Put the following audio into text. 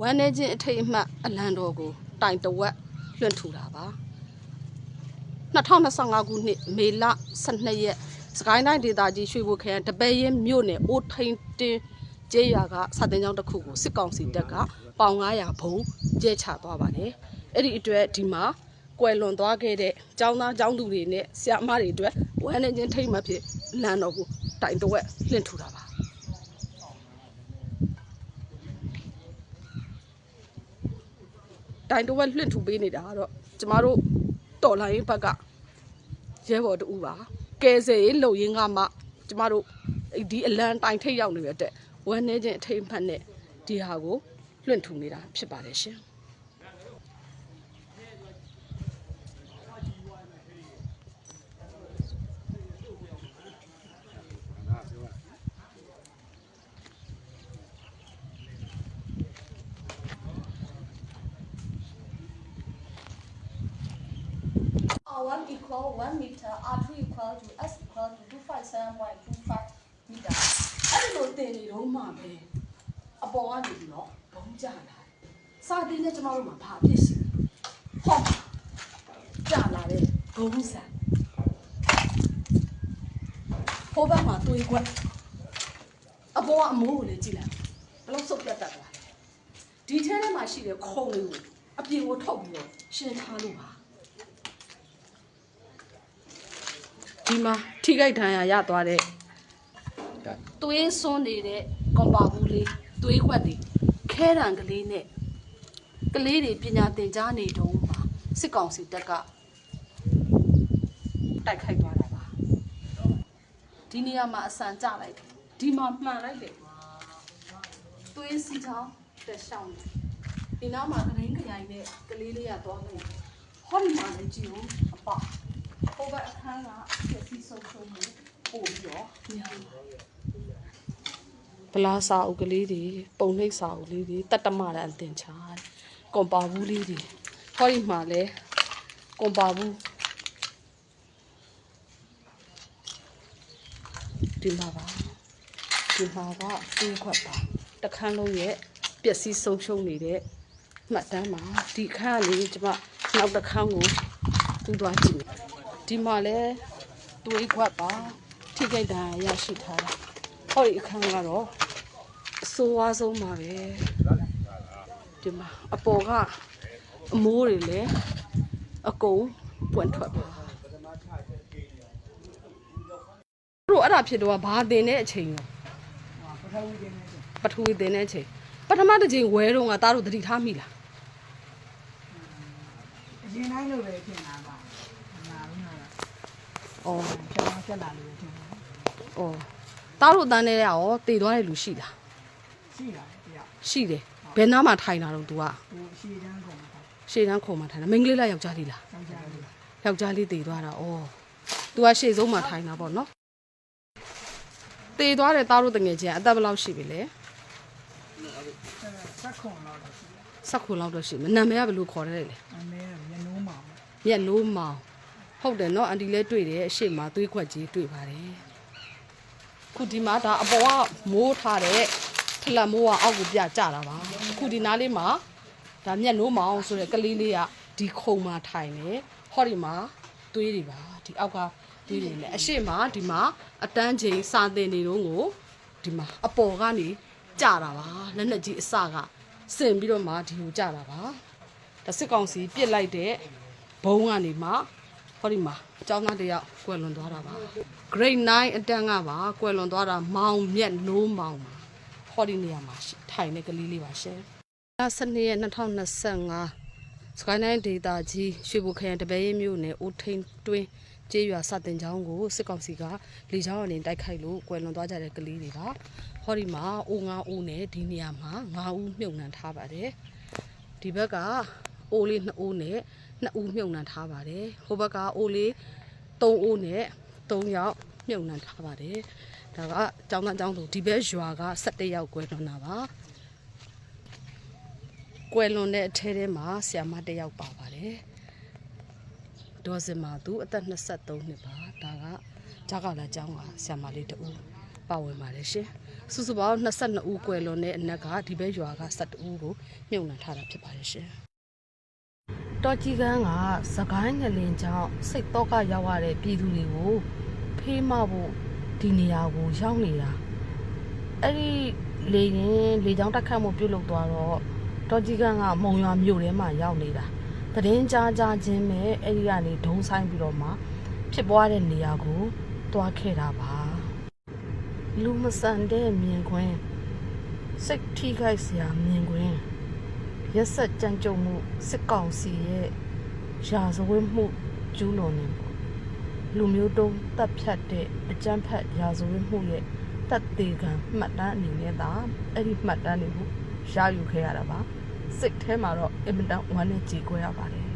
ဝမ်းနေခြင်းအထိတ်အမှတ်အလံတော်ကို တိုင်တဝက်လွှင့်ထူတာပါ2025ခုနှစ်မေလ12ရက်စကိုင်းတိုင်းဒေသကြီးရွှေဘိုခရိုင်တပည့်ရင်မြို့နယ်အိုးထိန်တင်းကျေးရွာကစာတင်ကျောင်းတစ်ခုကိုစစ်ကောင်စီတပ်ကပေါင်900ဘုံကျဲချသွားပါတယ်အဲ့ဒီအတွက်ဒီမှာကွယ်လွန်သွားခဲ့တဲ့ကျောင်းသားကျောင်းသူတွေနဲ့ဆရာမတွေအတွက်ဝမ်းနေခြင်းထိတ်မှတ်ဖြစ်လမ်းတော်ကိုတိုင်တဝက်လွှင့်ထူတာပါ တိုင်တဝက်လွှင့်ထူပေးနေတာကတော့ကျမတို့တော်လိုင်းဘက်ကရဲဘော်တူပါကဲဆယ်ရေးလုံရင်းကမှကျမတို့ဒီအလံတိုင်ထိတ်ရောက်နေတဲ့အတွက်ဝမ်းနေခြင်းအထိတ်အမှတ်နဲ့ဒီဟာကိုလွှင့်ထူနေတာဖြစ်ပါတယ်ရှင် 7.25 meters အဲ့ဒီလိုတင်နေတော့မှပဲအပေါ်ကနေပြီးတော့ဘုံကျလာစာတင်နဲ့ကျမတို့မှာဘာဖြစ်ရှိဟောကျလာတဲ့ဘုံဆန်ဟိုဘက်မှာတွေးခွက်အပေါ်ကအမိုးကိုလည်းကြည့်လိုက်ဘလို့ဆုပ်ပြတ်တတ်သွားတယ်ဒီထဲထဲမှာရှိတဲ့ခုံလေးကိုအပြင်ကိုထုတ်ပြီးတော့ရှင်းထားလို့ပါ ဒီမှာထိခိုက်ဒဏ်ရာရသွားတဲ့သွေးစွန်းနေတဲ့ကွန်ပါဘူးလေးသွေးခွက်တွေခဲတံကလေးနဲ့ကလေးတွေပညာသင်ကြားနေတုန်းမှာစစ်ကောင်စီတပ်ကတိုက်ခိုက်သွားတာပါဒီနေရာမှာအဆန်ကျလိုက်တယ်ဒီမှာမှန်လိုက်တယ်သွေးစီချောင်းတက်ရှောင်းတယ်ဒီနားမှာကရင်းခရိုင်နဲ့ကလေးလေးကသွားခဲ့တယ်ဟောဒီမှာလည်းကြည့်ဦးအပ ဟိုဘက်အခန်းကဖြစ်ပြီးဆုံးဆုံးမှုပို့ပြီးတော့များလာဗလာစာအုပ်ကလေးတွေပုံနှိပ်စာအုပ်လေးတွေတတ္တမရန်တင်ချာကွန်ပါဘူးလေးတွေဟောဒီမှာလဲကွန်ပါဘူးဒီမှာပါဒီမှာကတွေးခွက်ပါတခန်းလုံးရဲ့ပျက်စီးဆုံးရှုံးနေတဲ့မှတ်တမ်းမှာဒီခန်းကနေကျွန်မနောက်တစ်ခန်းကိုတူးသွားကြည့်မယ် ဒီမှာလဲတွေးခွက်ပါထိခိုက်ဒဏ်ရာရရှိထားတာဟောဒီအခန်းကတော့အဆိုးဝါးဆုံးပါပဲဒီမှာအပေါ်ကအမိုးတွေလည်းအကုန်ပွင့်ထွက်ပါတို့အဲ့ဒါဖြစ်တော့ဘာတင်တဲ့အချိန်ရောပထဝီတင်တဲ့အချိန်ပထမတစ်ချိန်ဝဲတော့ကတားတို့သတိထားမိလားအရင်တိုင်းလိုပဲဖြစ်နေတာပါငါတို့က အော်ကျောင်းဆက်လာလို့ပဲဖြစ်နေတာအော်တားတို့တန်းနေရောတည်သွားတဲ့လူရှိလားရှိတာတယောက်ရှိတယ်ဘယ်နားမှာထိုင်တာတော့ तू ကဟိုရှည်တန်းကုန်တာရှေ့တန်းခုံမှာထိုင်တာမိန်းကလေးလားယောက်ျားလေးလားကျောင်းကြလို့ယောက်ျားလေးတည်သွားတာဩ तू ကရှေ့ဆုံးမှာထိုင်တာပေါ့နော်တည်သွားတဲ့သားတို့တငယ်ချင်းကအသက်ဘယ်လောက်ရှိပြီလဲဆက်ခွန်တော့ရှိတယ်ဆက်ခုလောက်တော့ရှိမယ်နာမည်ကဘယ်လိုခေါ်ရဲလဲအမဲမျက်နှိုးမှာမျက်နိုးမောင် ဟုတ်တယ်နော်အန်တီလဲတွေ့တယ်အရှိမသွေးခွက်ကြီးတွေ့ပါတယ်ခုဒီမှာဒါအပေါ်ကမိုးထားတဲ့ထလက်မိုးကအောက်ကိုပြကျတာပါအခုဒီနားလေးမှာဒါမျက်နိုးမောင်ဆိုတဲ့ကလေးလေးကဒီခုံမှာထိုင်နေဟောဒီမှာသွေးတွေပါဒီအောက်ကသွေးတွေနဲ့အရှိမဒီမှာအတန်းချိန်စာသင်နေတော့ကိုဒီမှာအပေါ်ကနေကျတာပါလက်နဲ့ကြီးအစကစင်ပြီးတော့မှဒီကိုကျတာပါဒါစစ်ကောင်စီပြစ်လိုက်တဲ့ဘုံကနေမှ ဟောဒီမှာအကြောင်းသားတယောက်ကွယ်လွန်သွားတာပါ grade 9အတန်းကပါကွယ်လွန်သွားတာမောင်မြက်နိုးမောင်ပါဟောဒီနေရာမှာရှိထိုင်တဲ့ကလေးလေးပါရှင်လ12ရက်2025စကိုင်းတိုင်းဒေတာကြီးရွှေဘိုခရိုင်တပည့်ရင်းမြို့နယ်အိုထိန်တွင်းကျေးရွာစတင်ချောင်းကိုစစ်ကောင်စီကလေချောင်းအနေနဲ့တိုက်ခိုက်လို့ကွယ်လွန်သွားကြတဲ့ကလေးတွေပါဟောဒီမှာအိုငါအိုနဲ့ဒီနေရာမှာ9ဦးမြုပ်နှံထားပါတယ်ဒီဘက်ကအိုးလေး2အိုးနဲ့ နှစ်ဦးမြုံနှံထားပါတယ်ဟိုဘက်ကအိုလေး၃အိုးနဲ့၃ယောက်မြုံနှံထားပါတယ်ဒါကចောင်းသားចောင်းသူဒီဘက်ရွာက17ယောက်ကွဲလွန်တာပါကွယ်လွန်တဲ့အထဲထဲမှာဆ iam မတစ်ယောက်ပါပါတယ်ဒေါ်စင်မာသူအသက်23နှစ်ပါဒါကဂျာကလာကျောင်းကဆ iam မလေးတူပါဝင်ပါတယ်ရှင်စုစုပေါင်း22ဦးကွယ်လွန်တဲ့အနက်ကဒီဘက်ရွာက17ဦးကိုမြုံနှံထားတာဖြစ်ပါတယ်ရှင် တော်ကြီးကန်းကစကိုင်းငလင်ကြောင့်စိတ်တော့ကရောက်ရတဲ့ပြည်သူတွေကိုဖေးမဖို့ဒီနေရာကိုရောက်နေတာအဲ့ဒီလေရင်လေကြောင်းတက်ခတ်မှုပြုတ်လုသွားတော့တော်ကြီးကန်းကမုံရွာမြို့ထဲမှာရောက်နေတာသတင်းကြားကြားချင်းပဲအဲ့ဒီကနေဒုံဆိုင်ပြီးတော့မှဖြစ်ပွားတဲ့နေရာကိုတွားခဲ့တာပါလူမဆန်တဲ့မြင်ကွင်းစိတ်ထိခိုက်စရာမြင်ကွင်း ရက်ဆက်ကြမ်းကြုတ်မှုစစ်ကောင်စီရဲ့ရာဇဝတ်မှုကျူးလွန်နေပေါ့လူမျိုးတုံးတပ်ဖြတ်တဲ့အကြမ်းဖက်ရာဇဝတ်မှုရဲ့တပ်သေးကံမှတ်တမ်းအနေနဲ့သာအဲ့ဒီမှတ်တမ်းတွေကိုရယူခဲ့ရတာပါစိတ်ထဲမှာတော့အင်မတန်ဝမ်းနဲ့ကြေကွဲရပါတယ်